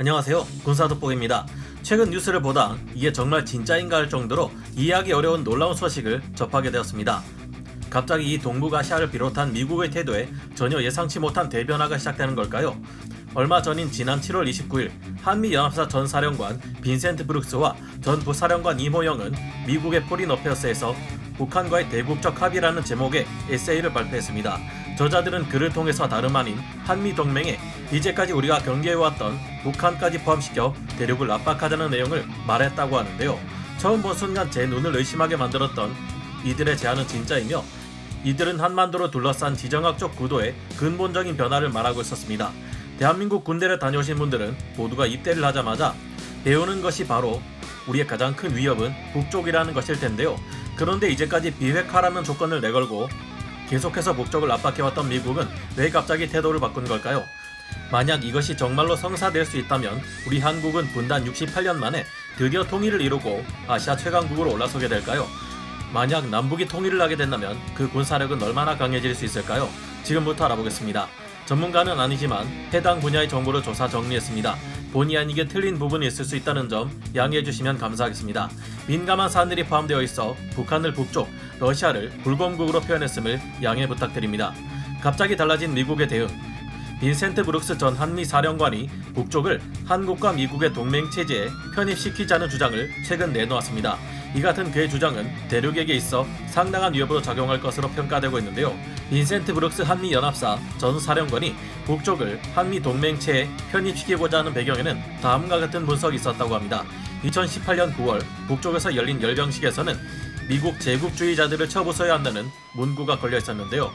안녕하세요. 군사돋보기입니다. 최근 뉴스를 보다 이게 정말 진짜인가 할 정도로 이해하기 어려운 놀라운 소식을 접하게 되었습니다. 갑자기 이 동북아시아를 비롯한 미국의 태도에 전혀 예상치 못한 대변화가 시작되는 걸까요? 얼마 전인 지난 7월 29일 한미연합사 전 사령관 빈센트 브룩스와 전 부사령관 이모영은 미국의 포린 어페어스에서 북한과의 대국적 합의라는 제목의 에세이를 발표했습니다. 저자들은 그를 통해서 다름 아닌 한미 동맹에 이제까지 우리가 경계해왔던 북한까지 포함시켜 대륙을 압박하자는 내용을 말했다고 하는데요. 처음 본 순간 제 눈을 의심하게 만들었던 이들의 제안은 진짜이며 이들은 한반도를 둘러싼 지정학적 구도의 근본적인 변화를 말하고 있었습니다. 대한민국 군대를 다녀오신 분들은 모두가 입대를 하자마자 배우는 것이 바로 우리의 가장 큰 위협은 북쪽이라는 것일 텐데요. 그런데 이제까지 비핵화라는 조건을 내걸고 계속해서 북쪽을 압박해왔던 미국은 왜 갑자기 태도를 바꾼 걸까요? 만약 이것이 정말로 성사될 수 있다면 우리 한국은 분단 68년 만에 드디어 통일을 이루고 아시아 최강국으로 올라서게 될까요? 만약 남북이 통일을 하게 된다면 그 군사력은 얼마나 강해질 수 있을까요? 지금부터 알아보겠습니다. 전문가는 아니지만 해당 분야의 정보를 조사 정리했습니다. 본의 아니게 틀린 부분이 있을 수 있다는 점 양해해 주시면 감사하겠습니다. 민감한 사안들이 포함되어 있어 북한을 북쪽, 러시아를 불공국으로 표현했음을 양해 부탁드립니다. 갑자기 달라진 미국의 대응, 빈센트 브룩스 전 한미 사령관이 북쪽을 한국과 미국의 동맹 체제에 편입시키자는 주장을 최근 내놓았습니다. 이 같은 그의 주장은 대륙에게 있어 상당한 위협으로 작용할 것으로 평가되고 있는데요. 빈센트 브룩스 한미 연합사 전 사령관이 북쪽을 한미 동맹체에 편입시키고자 하는 배경에는 다음과 같은 분석이 있었다고 합니다. 2018년 9월 북쪽에서 열린 열병식에서는 미국 제국주의자들을 쳐부숴야 한다는 문구가 걸려 있었는데요.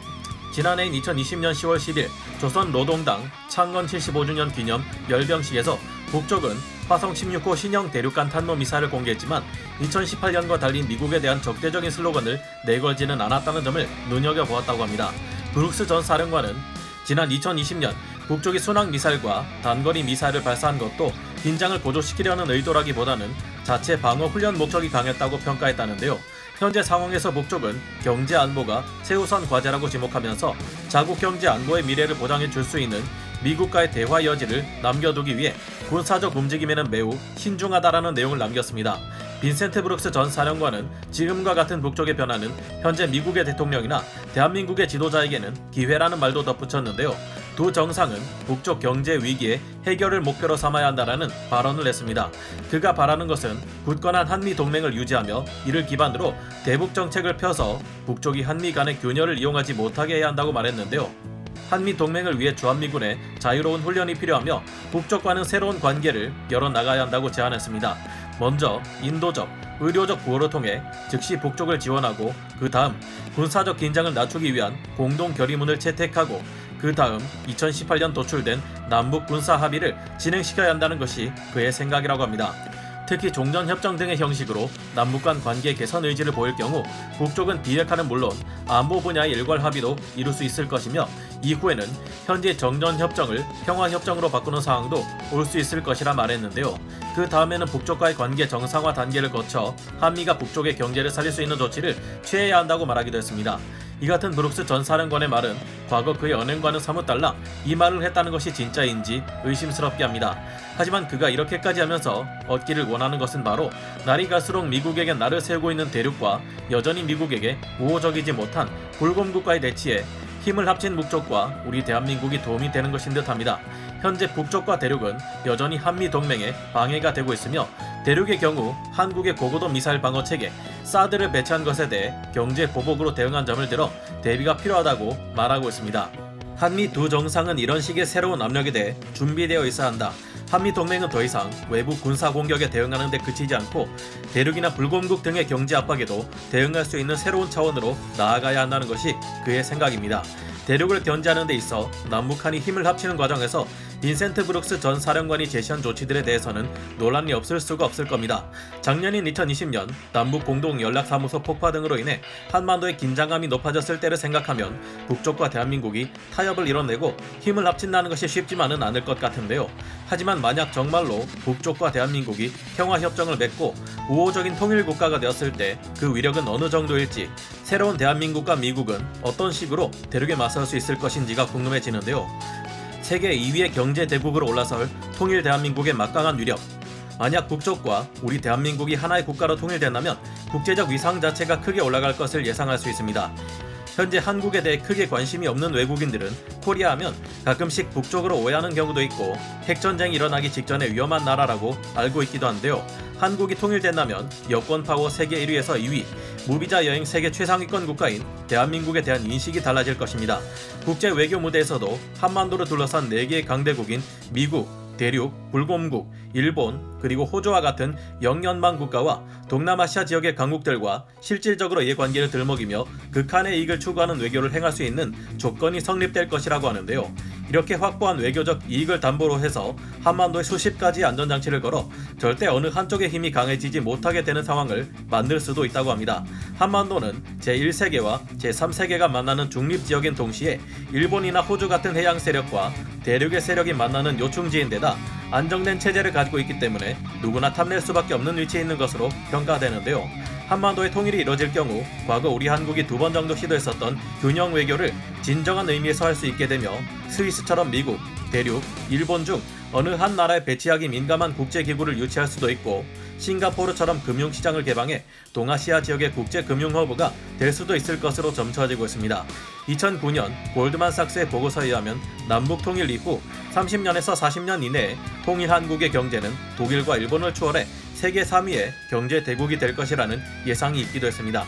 지난해인 2020년 10월 10일 조선 노동당 창건 75주년 기념 열병식에서 북쪽은 화성 16호 신형 대륙간 탄도 미사일을 공개했지만 2018년과 달리 미국에 대한 적대적인 슬로건을 내걸지는 않았다는 점을 눈여겨보았다고 합니다. 브룩스 전 사령관은 지난 2020년 북쪽이 순항 미사일과 단거리 미사일을 발사한 것도 긴장을 고조시키려는 의도라기보다는 자체 방어 훈련 목적이 강했다고 평가했다는데요. 현재 상황에서 북쪽은 경제 안보가 최우선 과제라고 지목하면서 자국 경제 안보의 미래를 보장해 줄 수 있는 미국과의 대화 여지를 남겨두기 위해 군사적 움직임에는 매우 신중하다라는 내용을 남겼습니다. 빈센트 브룩스 전 사령관은 지금과 같은 북쪽의 변화는 현재 미국의 대통령이나 대한민국의 지도자에게는 기회라는 말도 덧붙였는데요. 두 정상은 북쪽 경제 위기의 해결을 목표로 삼아야 한다라는 발언을 했습니다. 그가 바라는 것은 굳건한 한미 동맹을 유지하며 이를 기반으로 대북 정책을 펴서 북쪽이 한미 간의 균열을 이용하지 못하게 해야 한다고 말했는데요. 한미 동맹을 위해 주한미군의 자유로운 훈련이 필요하며 북쪽과는 새로운 관계를 열어 나가야 한다고 제안했습니다. 먼저 인도적, 의료적 구호를 통해 즉시 북쪽을 지원하고 그 다음 군사적 긴장을 낮추기 위한 공동 결의문을 채택하고 그 다음 2018년 도출된 남북 군사 합의를 진행시켜야 한다는 것이 그의 생각이라고 합니다. 특히 종전협정 등의 형식으로 남북 간 관계 개선 의지를 보일 경우 북쪽은 비핵화는 물론 안보 분야의 일괄 합의도 이룰 수 있을 것이며 이후에는 현재 정전협정을 평화협정으로 바꾸는 상황도 올 수 있을 것이라 말했는데요. 그 다음에는 북쪽과의 관계 정상화 단계를 거쳐 한미가 북쪽의 경제를 살릴 수 있는 조치를 취해야 한다고 말하기도 했습니다. 이 같은 브룩스 전 사령관의 말은 과거 그의 언행과는 사뭇 달라 이 말을 했다는 것이 진짜인지 의심스럽게 합니다. 하지만 그가 이렇게까지 하면서 얻기를 원하는 것은 바로 날이 갈수록 미국에게 날을 세우고 있는 대륙과 여전히 미국에게 우호적이지 못한 불곰국과의 대치에 힘을 합친 북쪽과 우리 대한민국이 도움이 되는 것인 듯합니다. 현재 북쪽과 대륙은 여전히 한미 동맹에 방해가 되고 있으며 대륙의 경우 한국의 고고도 미사일 방어 체계 사드를 배치한 것에 대해 경제 보복으로 대응한 점을 들어 대비가 필요하다고 말하고 있습니다. 한미 두 정상은 이런 식의 새로운 압력에 대해 준비되어 있어야 한다. 한미 동맹은 더 이상 외부 군사 공격에 대응하는 데 그치지 않고 대륙이나 불공국 등의 경제 압박에도 대응할 수 있는 새로운 차원으로 나아가야 한다는 것이 그의 생각입니다. 대륙을 견제하는 데 있어 남북한이 힘을 합치는 과정에서 빈센트 브룩스 전 사령관이 제시한 조치들에 대해서는 논란이 없을 수가 없을 겁니다. 작년인 2020년 남북 공동 연락사무소 폭파 등으로 인해 한반도의 긴장감이 높아졌을 때를 생각하면 북쪽과 대한민국이 타협을 이뤄내고 힘을 합친다는 것이 쉽지만은 않을 것 같은데요. 하지만 만약 정말로 북쪽과 대한민국이 평화협정을 맺고 우호적인 통일 국가가 되었을 때 그 위력은 어느 정도일지 새로운 대한민국과 미국은 어떤 식으로 대륙에 맞설 수 있을 것인지가 궁금해지는데요. 세계 2위의 경제 대국으로 올라설 통일 대한민국의 막강한 위력. 만약 북쪽과 우리 대한민국이 하나의 국가로 통일된다면 국제적 위상 자체가 크게 올라갈 것을 예상할 수 있습니다. 현재 한국에 대해 크게 관심이 없는 외국인들은 코리아 하면 가끔씩 북쪽으로 오해하는 경우도 있고 핵전쟁이 일어나기 직전의 위험한 나라라고 알고 있기도 한데요. 한국이 통일된다면 여권 파워 세계 1위에서 2위, 무비자 여행 세계 최상위권 국가인 대한민국에 대한 인식이 달라질 것입니다. 국제 외교 무대에서도 한반도를 둘러싼 4개의 강대국인 미국, 대륙, 불곰국, 일본, 그리고 호주와 같은 영연방 국가와 동남아시아 지역의 강국들과 실질적로 이해 관계를 들먹이며 극한의 이익을 추구하는 외교를 행할 수 있는 조건이 성립될 것이라고 하는데요. 이렇게 확보한 외교적 이익을 담보로 해서 한반도에 수십 가지 안전장치를 걸어 절대 어느 한쪽의 힘이 강해지지 못하게 되는 상황을 만들 수도 있다고 합니다. 한반도는 제1세계와 제3세계가 만나는 중립지역인 동시에 일본이나 호주 같은 해양 세력과 대륙의 세력이 만나는 요충지인데다 안정된 체제를 가지고 있기 때문에 누구나 탐낼 수밖에 없는 위치에 있는 것으로 평가되는데요. 한반도의 통일이 이뤄질 경우 과거 우리 한국이 두 번 정도 시도했었던 균형 외교를 진정한 의미에서 할 수 있게 되며 스위스처럼 미국, 대륙, 일본 중 어느 한 나라에 배치하기 민감한 국제기구를 유치할 수도 있고 싱가포르처럼 금융시장을 개방해 동아시아 지역의 국제금융허브가 될 수도 있을 것으로 점쳐지고 있습니다. 2009년 골드만삭스의 보고서에 의하면 남북 통일 이후 30년에서 40년 이내에 통일 한국의 경제는 독일과 일본을 추월해 세계 3위의 경제 대국이 될 것이라는 예상이 있기도 했습니다.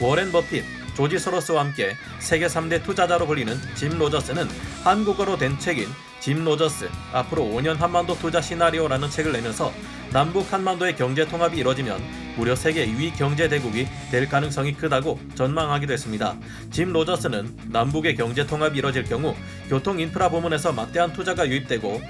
워렌 버핏, 조지 소로스와 함께 세계 3대 투자자로 불리는 짐 로저스는 한국어로 된 책인 짐 로저스 앞으로 5년 한반도 투자 시나리오라는 책을 내면서 남북 한반도의 경제 통합이 이뤄지면 무려 세계 2위 경제 대국이 될 가능성이 크다고 전망하기도 했습니다. 짐 로저스는 남북의 경제 통합이 이뤄질 경우 교통 인프라 부문에서 막대한 투자가 유입되고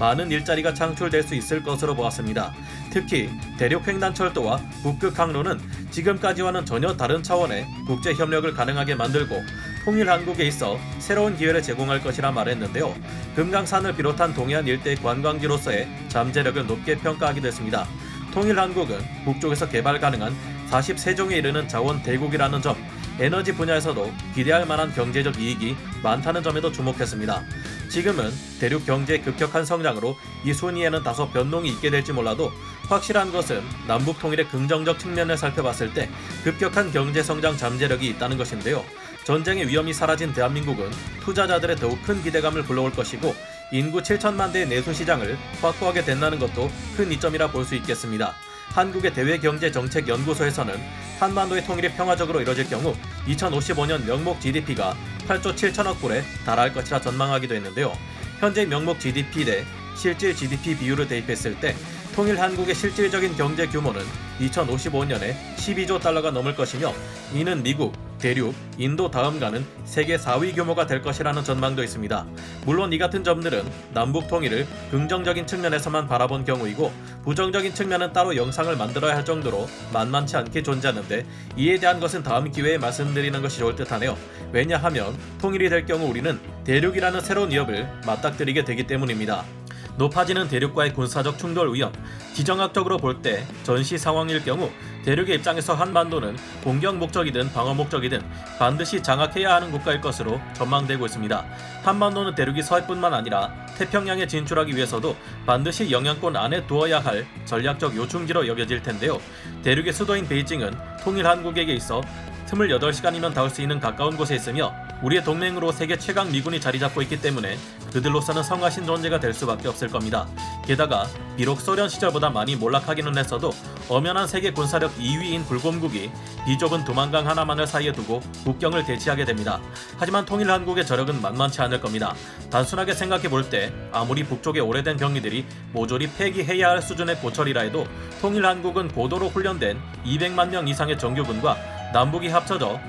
많은 일자리가 창출될 수 있을 것으로 보았습니다. 특히 대륙 횡단철도와 북극 항로는 지금까지와는 전혀 다른 차원의 국제 협력을 가능하게 만들고 통일 한국에 있어 새로운 기회를 제공할 것이라 말했는데요. 금강산을 비롯한 동해안 일대 관광지로서의 잠재력을 높게 평가하기도 했습니다. 통일 한국은 북쪽에서 개발 가능한 43종에 이르는 자원 대국이라는 점, 에너지 분야에서도 기대할 만한 경제적 이익이 많다는 점에도 주목했습니다. 지금은 대륙 경제의 급격한 성장으로 이 순위에는 다소 변동이 있게 될지 몰라도 확실한 것은 남북 통일의 긍정적 측면을 살펴봤을 때 급격한 경제 성장 잠재력이 있다는 것인데요. 전쟁의 위험이 사라진 대한민국은 투자자들의 더욱 큰 기대감을 불러올 것이고 인구 7천만 대의 내수 시장을 확보하게 된다는 것도 큰 이점이라 볼 수 있겠습니다. 한국의 대외경제정책연구소에서는 한반도의 통일이 평화적으로 이뤄질 경우 2055년 명목 GDP가 8조 7천억 불에 달할 것이라 전망하기도 했는데요. 현재 명목 GDP 대 실질 GDP 비율을 대입했을 때 통일 한국의 실질적인 경제 규모는 2055년에 12조 달러가 넘을 것이며 이는 미국, 대륙, 인도 다음 가는 세계 4위 규모가 될 것이라는 전망도 있습니다. 물론 이 같은 점들은 남북 통일을 긍정적인 측면에서만 바라본 경우이고 부정적인 측면은 따로 영상을 만들어야 할 정도로 만만치 않게 존재하는데 이에 대한 것은 다음 기회에 말씀드리는 것이 좋을 듯하네요. 왜냐하면 통일이 될 경우 우리는 대륙이라는 새로운 위협을 맞닥뜨리게 되기 때문입니다. 높아지는 대륙과의 군사적 충돌 위험, 지정학적으로 볼 때 전시 상황일 경우 대륙의 입장에서 한반도는 공격 목적이든 방어 목적이든 반드시 장악해야 하는 국가일 것으로 전망되고 있습니다. 한반도는 대륙이 서해뿐만 아니라 태평양에 진출하기 위해서도 반드시 영향권 안에 두어야 할 전략적 요충지로 여겨질 텐데요. 대륙의 수도인 베이징은 통일 한국에게 있어 28시간이면 닿을 수 있는 가까운 곳에 있으며 우리의 동맹으로 세계 최강 미군이 자리 잡고 있기 때문에 그들로서는 성하신 존재가 될 수밖에 없을 겁니다. 게다가 비록 소련 시절보다 많이 몰락하기는 했어도 엄연한 세계 군사력 2위인 불곰국이 비좁은 두만강 하나만을 사이에 두고 국경을 대치하게 됩니다. 하지만 통일 한국의 저력은 만만치 않을 겁니다. 단순하게 생각해 볼 때 아무리 북쪽의 오래된 병기들이 모조리 폐기해야 할 수준의 고철이라 해도 통일 한국은 고도로 훈련된 200만 명 이상의 정규군과 남북이 합쳐져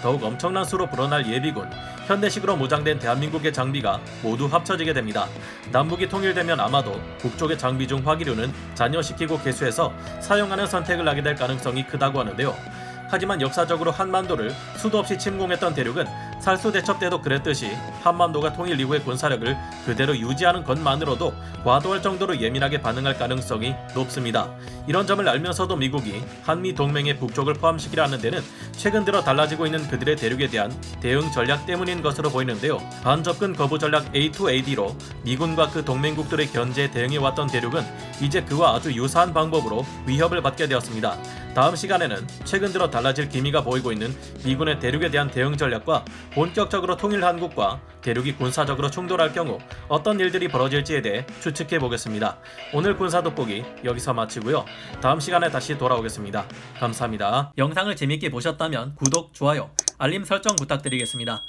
더욱 엄청난 수로 불어날 예비군, 현대식으로 무장된 대한민국의 장비가 모두 합쳐지게 됩니다. 남북이 통일되면 아마도 북쪽의 장비 중 화기류는 잔여시키고 개수해서 사용하는 선택을 하게 될 가능성이 크다고 하는데요. 하지만 역사적으로 한반도를 수도 없이 침공했던 대륙은 살수 대첩 때도 그랬듯이 한반도가 통일 이후의 군사력을 그대로 유지하는 것만으로도 과도할 정도로 예민하게 반응할 가능성이 높습니다. 이런 점을 알면서도 미국이 한미 동맹의 북쪽을 포함시키려는 데는 최근 들어 달라지고 있는 그들의 대륙에 대한 대응 전략 때문인 것으로 보이는데요. 반접근 거부 전략 A2AD로 미군과 그 동맹국들의 견제에 대응해왔던 대륙은 이제 그와 아주 유사한 방법으로 위협을 받게 되었습니다. 다음 시간에는 최근 들어 달라질 기미가 보이고 있는 미군의 대륙에 대한 대응 전략과 본격적으로 통일 한국과 대륙이 군사적으로 충돌할 경우 어떤 일들이 벌어질지에 대해 추측해 보겠습니다. 오늘 군사 돋보기 여기서 마치고요. 다음 시간에 다시 돌아오겠습니다. 감사합니다. 영상을 재밌게 보셨다면 구독, 좋아요, 알림 설정 부탁드리겠습니다.